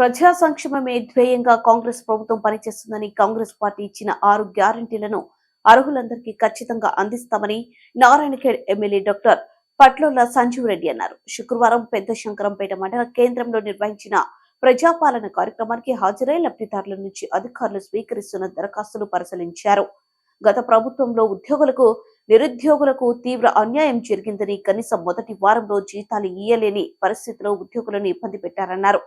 ప్రజా సంక్షేమమే ధ్యేయంగా కాంగ్రెస్ ప్రభుత్వం పనిచేస్తుందని కాంగ్రెస్ పార్టీ ఇచ్చిన ఆరు గ్యారంటీలను అర్హులందరికీ ఖచ్చితంగా అందిస్తామని నారాయణఖేడ్ ఎమ్మెల్యే డాక్టర్ పట్లోల సంజీవ్ రెడ్డి అన్నారు. శుక్రవారం పెద్ద శంకరంపేట మండల కేంద్రంలో నిర్వహించిన ప్రజాపాలన కార్యక్రమానికి హాజరై లబ్ధిదారుల నుంచి అధికారులు స్వీకరిస్తున్న దరఖాస్తులు పరిశీలించారు. గత ప్రభుత్వంలో ఉద్యోగులకు నిరుద్యోగులకు తీవ్ర అన్యాయం జరిగిందని కనీసం మొదటి వారంలో జీతాలు ఇయ్యలేని పరిస్థితిలో ఉద్యోగులను ఇబ్బంది పెట్టారన్నారు.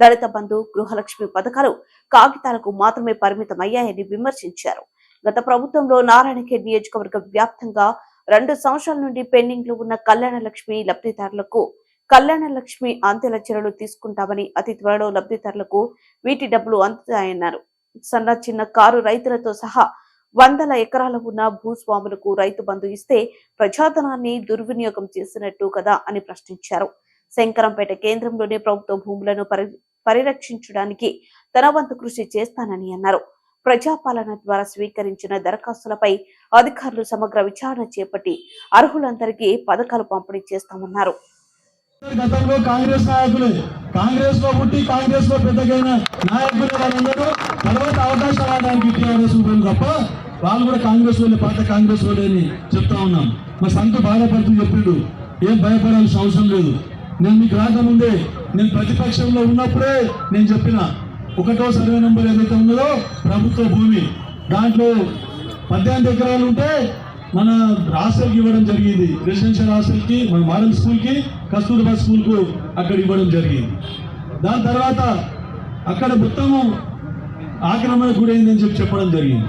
దళిత బంధు గృహలక్ష్మి పథకాలు కాగితాలకు మాత్రమే పరిమితమయ్యాయని విమర్శించారు. గత ప్రభుత్వంలో నారాయణఖేడ్ నియోజకవర్గ వ్యాప్తంగా రెండు సంవత్సరాల నుండి పెండింగ్లో ఉన్న కళ్యాణ లక్ష్మి లబ్ధిదారులకు కళ్యాణ లక్ష్మి అంత్యల చర్యలు తీసుకుంటామని అతి త్వరలో లబ్ధిదారులకు వీటి డబ్బులు అందుతాయన్నారు. సన్న చిన్న కారు రైతులతో సహా వందల ఎకరాల ఉన్న భూస్వాములకు రైతు బంధు ఇస్తే ప్రజాధనాన్ని దుర్వినియోగం చేసినట్టు కదా అని ప్రశ్నించారు. శంకరంపేట కేంద్రంలోని ప్రభుత్వ భూములను పరిరక్షించడానికి తన వంతు కృషి చేస్తానని అన్నారు. ప్రజాపాలన ద్వారా స్వీకరించిన దరఖాస్తులపై అధికారులు సమగ్ర విచారణ చేపట్టి అర్హులందరికీ పథకాలు పంపిణీ చేస్తామన్నారు. గతంలో కాంగ్రెస్ నాయకులు కాంగ్రెస్లో పుట్టి కాంగ్రెస్లో పెద్దగైన నాయకులు వాళ్ళందరూ తర్వాత అవకాశం ఆడడానికి టీఆర్ఎస్ ఉంటుంది తప్ప వాళ్ళు కూడా కాంగ్రెస్ వాళ్ళే పాత కాంగ్రెస్ వాళ్ళే అని చెప్తా ఉన్నాం. మా సంత బాధపడుతూ చెప్పిండు. ఏం భయపడాల్సిన అవసరం లేదు. నేను మీకు రాకముందే నేను ప్రతిపక్షంలో ఉన్నప్పుడే నేను చెప్పిన ఒకటో సర్వే నెంబర్ ఏదైతే ఉన్నదో ప్రభుత్వ భూమి. దాంట్లో పద్దెనిమిది ఎకరాలు ఉంటే మన హాస్టల్కి ఇవ్వడం జరిగింది. రెసిడెన్షియల్ హాస్టల్కి మన మోడల్ స్కూల్కి కస్తూర్బా స్కూల్కు అక్కడ ఇవ్వడం జరిగింది. దాని తర్వాత అక్కడ మొత్తము ఆక్రమణ గురైందని చెప్పి చెప్పడం జరిగింది.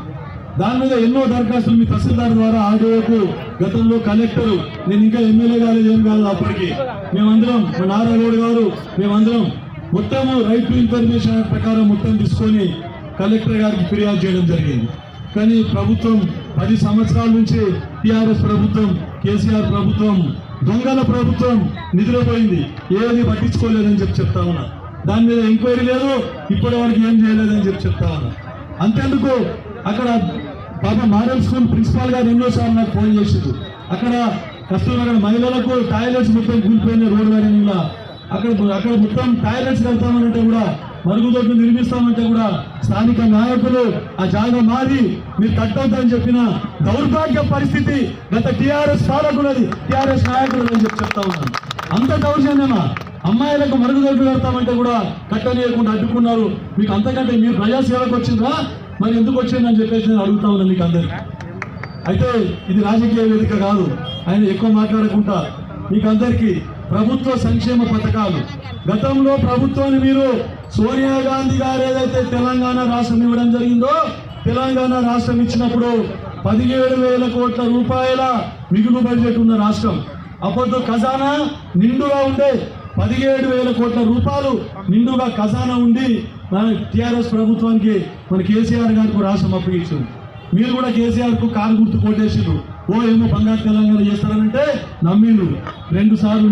దాని మీద ఎన్నో దరఖాస్తులు మీ తహసీల్దార్ ద్వారా ఆర్డీఓకు గతంలో కలెక్టర్ నేను ఇంకా ఎమ్మెల్యే కాలేదు ఏం కాదు అప్పటికి. మేమందరం మా నారాయణ గారు మేమందరం మొత్తము రైట్ టు ఇన్ఫర్మేషన్ ప్రకారం మొత్తం తీసుకొని కలెక్టర్ గారికి ఫిర్యాదు చేయడం జరిగింది. కానీ ప్రభుత్వం పది సంవత్సరాల నుంచి టీఆర్ఎస్ ప్రభుత్వం కేసీఆర్ ప్రభుత్వం దొంగల ప్రభుత్వం నిద్రపోయింది. ఏది పట్టించుకోలేదని చెప్పి చెప్తా ఉన్నా. దాని మీద ఎంక్వైరీ లేదు ఇప్పటి వరకు ఏం చేయలేదని చెప్పి చెప్తా ఉన్నా. అంతేందుకు? అక్కడ పాప మోడల్ స్కూల్ ప్రిన్సిపాల్ గారు ఎన్నోసార్లు నాకు ఫోన్ చేసిండు అక్కడ కష్టమైన మహిళలకు టాయిలెట్స్ మొత్తం కూలిపోయిన రోడ్డు వేయడంలో అక్కడ అక్కడ మొత్తం టాయిలెట్స్ వెళ్తామంటే కూడా మరుగుదొడ్లు నిర్మిస్తామంటే కూడా స్థానిక నాయకులు ఆ జాగా మారి మీరు కట్టొద్దని చెప్పిన దౌర్భాగ్య పరిస్థితి గత టిఆర్ఎస్ పాలకులది. టిఆర్ఎస్ నాయకులు అని చెప్పి చెప్తా ఉన్నాను. అంత దౌర్జన్యమా? అమ్మాయిలకు మరుగుదొడ్లు పెడతామంటే కూడా కట్టనీయకుండా అడ్డుకున్నారు. మీకు అంతకంటే మీరు ప్రజాసేవకు వచ్చిందా? మరి ఎందుకు వచ్చిందని చెప్పేసి నేను అడుగుతా ఉన్నాను మీకు అందరు అయితే ఇది రాజకీయ వేదిక కాదు ఆయన ఎక్కువ మాట్లాడకుండా మీకు అందరికీ ప్రభుత్వ సంక్షేమ పథకాలు. గతంలో ప్రభుత్వాన్ని మీరు సోనియా గాంధీ గారు ఏదైతే తెలంగాణ రాష్ట్రం ఇవ్వడం జరిగిందో తెలంగాణ రాష్ట్రం ఇచ్చినప్పుడు పదిహేడు వేల కోట్ల రూపాయల మిగులు బడ్జెట్ ఉన్న రాష్ట్రం. అప్పుడు ఖజానా నిండుగా ఉండే పదిహేడు వేల కోట్ల రూపాయలు నిండుగా ఖజానా ఉండి మన టిఆర్ఎస్ ప్రభుత్వానికి మన కేసీఆర్ గారికి రాష్ట్రం అప్పగించింది మీరు కూడా కేసీఆర్కు కారు గుర్తు కొట్టేసిండ్రు. ఓ ఏమో బంగారు తెలంగాణ చేస్తారనంటే నమ్మిండ్రు. రెండు సార్లు